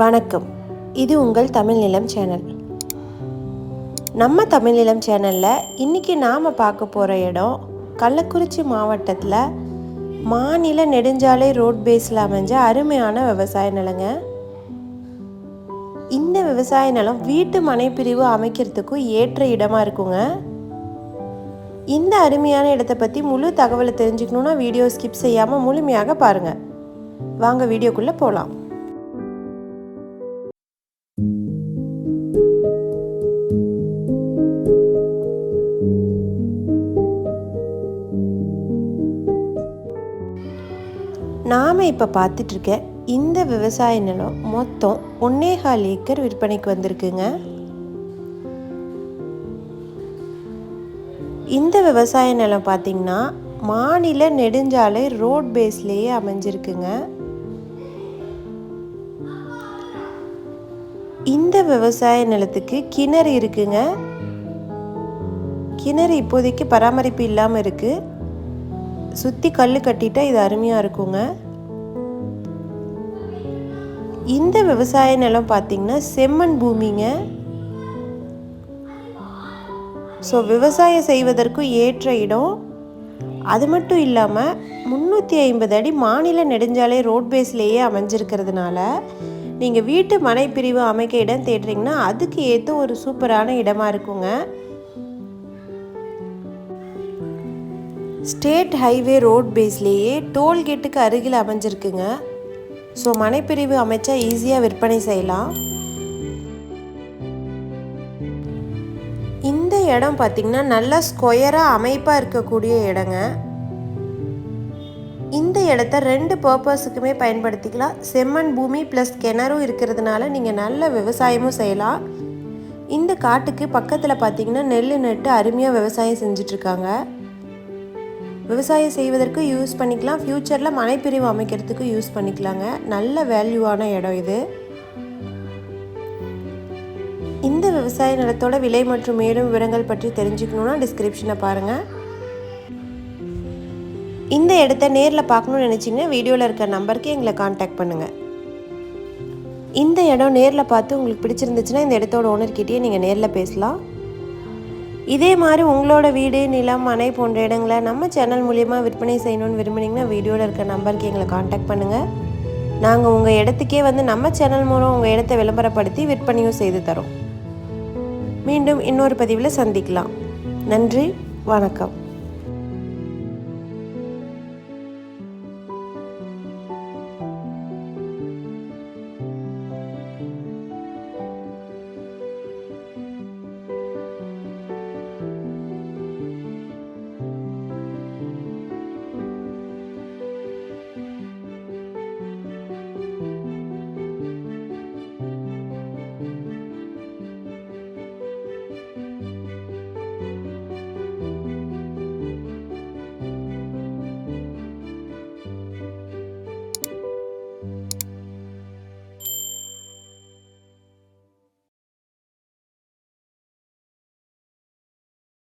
வணக்கம். இது உங்கள் தமிழ் நிலம் சேனல். நம்ம தமிழ் நிலம் சேனலில் இன்றைக்கி நாம் பார்க்க போகிற இடம் கள்ளக்குறிச்சி மாவட்டத்தில் மாநில நெடுஞ்சாலை ரோட் பேஸில் அமைஞ்ச அருமையான விவசாய நிலங்க. இந்த விவசாய நிலம் வீட்டு மனைப்பிரிவு அமைக்கிறதுக்கும் ஏற்ற இடமாக இருக்குங்க. இந்த அருமையான இடத்தை பற்றி முழு தகவலை தெரிஞ்சுக்கணுன்னா வீடியோ ஸ்கிப் செய்யாமல் முழுமையாக பாருங்கள் வாங்க வீடியோக்குள்ளே போகலாம் நாம் இப்போ பார்த்துட்ருக்க இந்த விவசாய நிலம் மொத்தம் ஒன்னேகால் ஏக்கர் விற்பனைக்கு வந்திருக்குங்க. இந்த விவசாய நிலம் பார்த்திங்கன்னா மாநில நெடுஞ்சாலை ரோட் பேஸ்லேயே அமைஞ்சிருக்குங்க. இந்த விவசாய நிலத்துக்கு கிணறு இருக்குங்க. கிணறு இப்போதைக்கு பராமரிப்பு இல்லாமல் இருக்குது சுற்றி கல் கட்டிட்டா இது அருமையாக இருக்குங்க. இந்த விவசாய நிலம் பார்த்தீங்கன்னா செம்மண் பூமிங்க. ஸோ விவசாயம் செய்வதற்கும் ஏற்ற இடம். அது மட்டும் இல்லாமல் முந்நூற்றி ஐம்பது அடி மாநில நெடுஞ்சாலை ரோட் பேஸ்லேயே அமைஞ்சிருக்கிறதுனால நீங்கள் வீட்டு மனைப்பிரிவு அமைக்க இடம் தேடுறீங்கன்னா அதுக்கு ஏற்ற ஒரு சூப்பரான இடமா இருக்குங்க. ஸ்டேட் ஹைவே ரோட் பேஸ்லேயே டோல்கேட்டுக்கு அருகில் அமைஞ்சிருக்குங்க. ஸோ மனைப்பிரிவு அமைச்சா ஈஸியாக விற்பனை செய்யலாம். இந்த இடம் பார்த்திங்கன்னா நல்லா ஸ்கொயராக அமைப்பாக இருக்கக்கூடிய இடங்க. இந்த இடத்த ரெண்டு பர்பஸுக்குமே பயன்படுத்திக்கலாம். செம்மண் பூமி ப்ளஸ் கிணறும் இருக்கிறதுனால நீங்கள் நல்ல விவசாயமும் செய்யலாம். இந்த காட்டுக்கு பக்கத்தில் பார்த்தீங்கன்னா நெல் நட்டு அருமையாக விவசாயம் செஞ்சிட்ருக்காங்க விவசாயம் செய்வதற்கு யூஸ் பண்ணிக்கலாம். ஃப்யூச்சரில் மனைப்பிரிவு அமைக்கிறதுக்கு யூஸ் பண்ணிக்கலாங்க. நல்ல வேல்யூவான இடம் இது. இந்த விவசாய நிலத்தோட விலை மற்றும் மேலும் விவரங்கள் பற்றி தெரிஞ்சுக்கணுன்னா டிஸ்கிரிப்ஷனை பாருங்கள் இந்த இடத்த நேரில் பார்க்கணுன்னு நினச்சிங்கன்னா வீடியோவில் இருக்க நம்பருக்கு எங்களை காண்டாக்ட் பண்ணுங்கள் இந்த இடம் நேரில் பார்த்து உங்களுக்கு பிடிச்சிருந்துச்சுன்னா இந்த இடத்தோட ஓனர்கிட்டயே நீங்கள் நேரில் பேசலாம். இதே மாதிரி உங்களோட வீடு நிலம் மனை போன்ற இடங்களை நம்ம சேனல் மூலியமாக விற்பனை செய்யணும்னு விரும்புனீங்கன்னா வீடியோவில் இருக்க நம்பருக்கு எங்களை காண்டாக்ட் பண்ணுங்கள் நாங்கள் உங்கள் இடத்துக்கே வந்து நம்ம சேனல் மூலம் உங்கள் இடத்த விளம்பரப்படுத்தி விற்பனையும் செய்து தரோம். மீண்டும் இன்னொரு பதிவில் சந்திக்கலாம். நன்றி வணக்கம்.